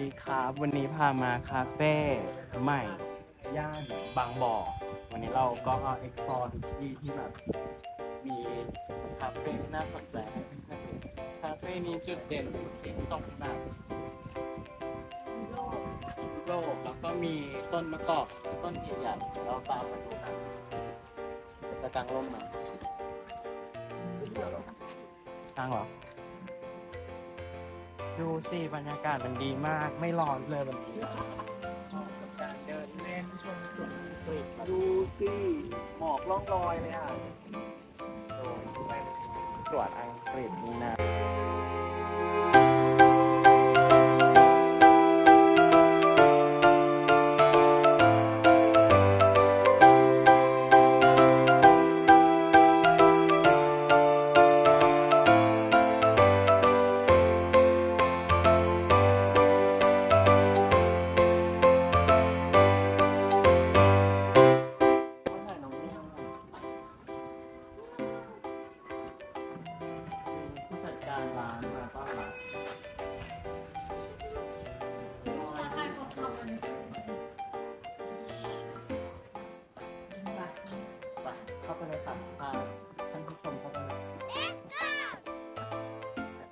ดีครับ วันนี้พามาคาเฟ่ใหม่ ย่านบางบ่อ วันนี้เราก็ explore ทุกที่ที่แบบมีคาเฟ่ที่น่าสนใจคาเฟ่นี้จุดเด่นอยู่ที่ตรงแบบโลกโลกแล้วก็มีต้นมะกอกต้นใหญ่ๆเราตามมาดูกันจะกางร่มไหมกางเหรอ ดูสิบรรยากาศมันดีมาก ไม่ร้อนเลยวันนี้ชอบกับการเดินเล่นชมสวนอังกฤษดูสิหมอกล่องลอยเลยอะโอ้เป็นสวนอังกฤษนี่นะ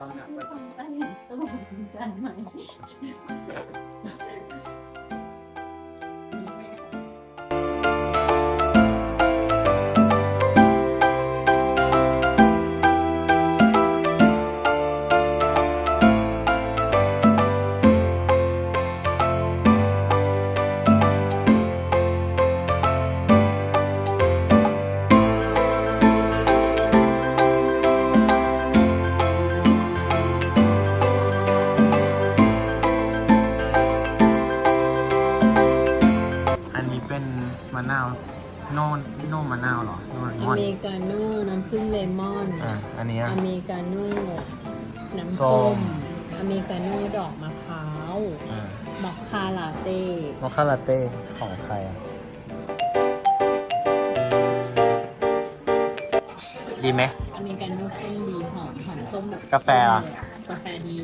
ต้องหนัก โน่นโน่มะนาวเหรอโน่นอมอนเมริกาโน่น้ำผึ้งเลมอน อ่าอันนี้อะอเมริกาโน่น้ำส้ส้ม ม อเมริกาโน่ดอกมะพร้าวอ่า มอคคาลาเต้ มอคคาลาเต้ของใครอะ ดีไหม อเมริกาโน่เส้นดีหอมหอมส้มแบบกาแฟล่ะ กาแฟดี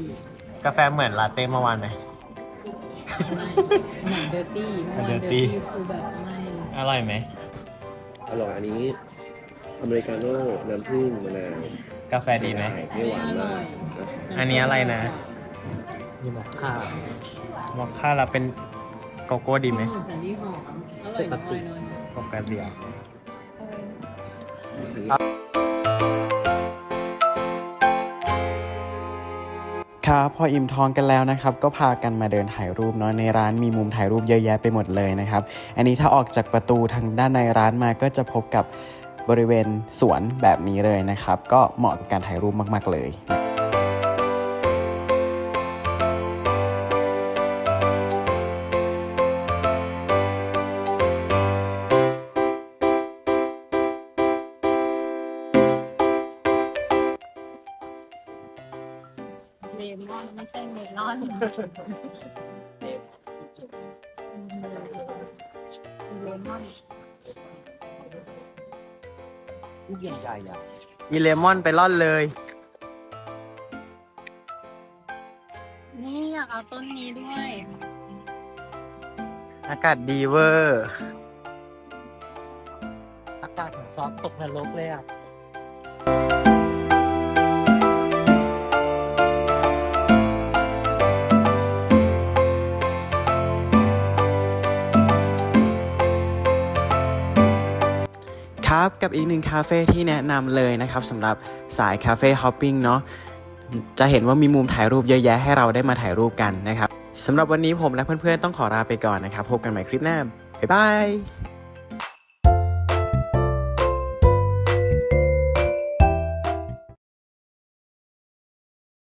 กาแฟเหมือนลาเต้เมื่อวานไหมเหมือนเดอร์ตี้เมื่อวาน Dirty เดอร์ตี้คือแบบไม่อร่อยไหม อร่อยอันนี้ อเมริกาโน่น้ำผึ้งมะนาวกาแฟดีไหม ไม่หวานมากนะอันนี้อะไรนะมีมอคค่ามอคค่าเราเป็นโกโก้ดีไหมอืสันดีหอม อร่อยน้อยน้อยปกติเดียว ครับพออิ่มท้องกันแล้วนะครับก็พากันมาเดินถ่ายรูปเนาะในร้านมีมุมถ่ายรูปเยอะแยะไปหมดเลยนะครับอันนี้ถ้าออกจากประตูทางด้านในร้านมาก็จะพบกับบริเวณสวนแบบนี้เลยนะครับ ก็เหมาะกับการถ่ายรูปมาก ๆ เลย เลมอนไม่ใช่เมลอนเลมอนลูกใหญ่ๆอะอีเลมอนไปร่อนเลย นี่อยากเอาต้นนี้ด้วย อากาศดีเวอร์ อากาศของซอฟตกนรกเลยอะ กับอีกหนึ่งคาเฟ่ที่แนะนำเลยนะครับสำหรับสายคาเฟ่ฮอปปิ้งเนาะจะเห็นว่ามีมุมถ่ายรูปเยอะแยะให้เราได้มาถ่ายรูปกันนะครับสำหรับวันนี้ผมและเพื่อนๆต้องขอลาไปก่อนนะครับ พบกันใหม่คลิปหน้า บ๊ายบาย